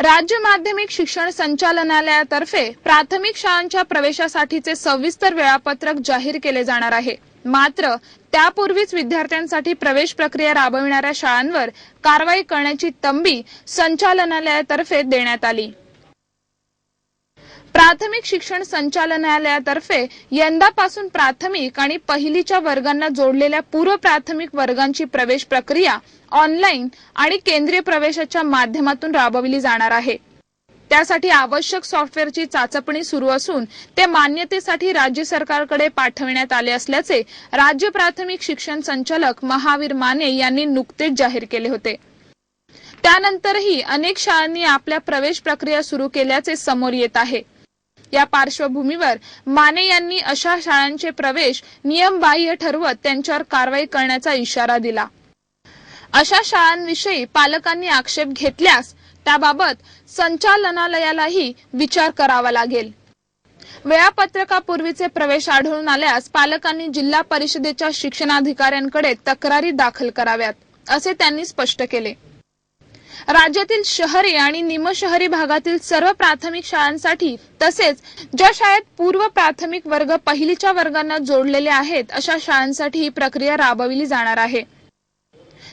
राज्य माध्यमिक शिक्षण संचालनालयातर्फे प्राथमिक शाळांच्या प्रवेशासाठीचे सविस्तर वेळापत्रक जाहीर केले जाणार आहे. मात्र त्यापूर्वीच विद्यार्थ्यांसाठी प्रवेश प्रक्रिया राबविणाऱ्या शाळांवर कारवाई करण्याची तंबी संचालनालयातर्फे देण्यात आली. प्राथमिक शिक्षण संचालनालयातर्फे यंदापासून प्राथमिक आणि पहिलीच्या वर्गांना जोडलेल्या पूर्व प्राथमिक वर्गांची प्रवेश प्रक्रिया ऑनलाईन आणि केंद्रीय प्रवेशाच्या माध्यमातून राबविली जाणार आहे. त्यासाठी आवश्यक सॉफ्टवेअरची चाचपणी सुरू असून ते मान्यतेसाठी राज्य सरकारकडे पाठविण्यात आले असल्याचे राज्य प्राथमिक शिक्षण संचालक महावीर माने यांनी नुकतेच जाहीर केले होते. त्यानंतरही अनेक शाळांनी आपल्या प्रवेश प्रक्रिया सुरू केल्याचे समोर येत आहे. या पार्श्वभूमीवर माने यांनी अशा शाळांचे प्रवेश नियमबाह्य ठरवत त्यांच्यावर कारवाई करण्याचा इशारा दिला. अशा शाळांविषयी पालकांनी आक्षेप घेतल्यास त्याबाबत संचालनालयालाही विचार करावा लागेल. वेळापत्रकापूर्वीचे प्रवेश आढळून आल्यास पालकांनी जिल्हा परिषदेच्या शिक्षणाधिकाऱ्यांकडे तक्रारी दाखल कराव्यात असे त्यांनी स्पष्ट केले. राज्यातील शहरी आणि निमशहरी भागातील सर्व प्राथमिक शाळांसाठी तसेच ज्या शाळेत पूर्व प्राथमिक वर्ग पहिलीच्या वर्गांना जोडलेले आहेत अशा शाळांसाठी ही प्रक्रिया राबविली जाणार आहे.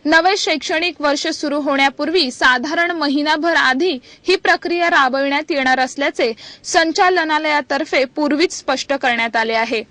नवे शैक्षणिक वर्ष सुरू होण्यापूर्वी साधारण महिनाभर आधी ही प्रक्रिया राबविण्यात येणार असल्याचे संचालनालयातर्फे पूर्वीच स्पष्ट करण्यात आले आहे.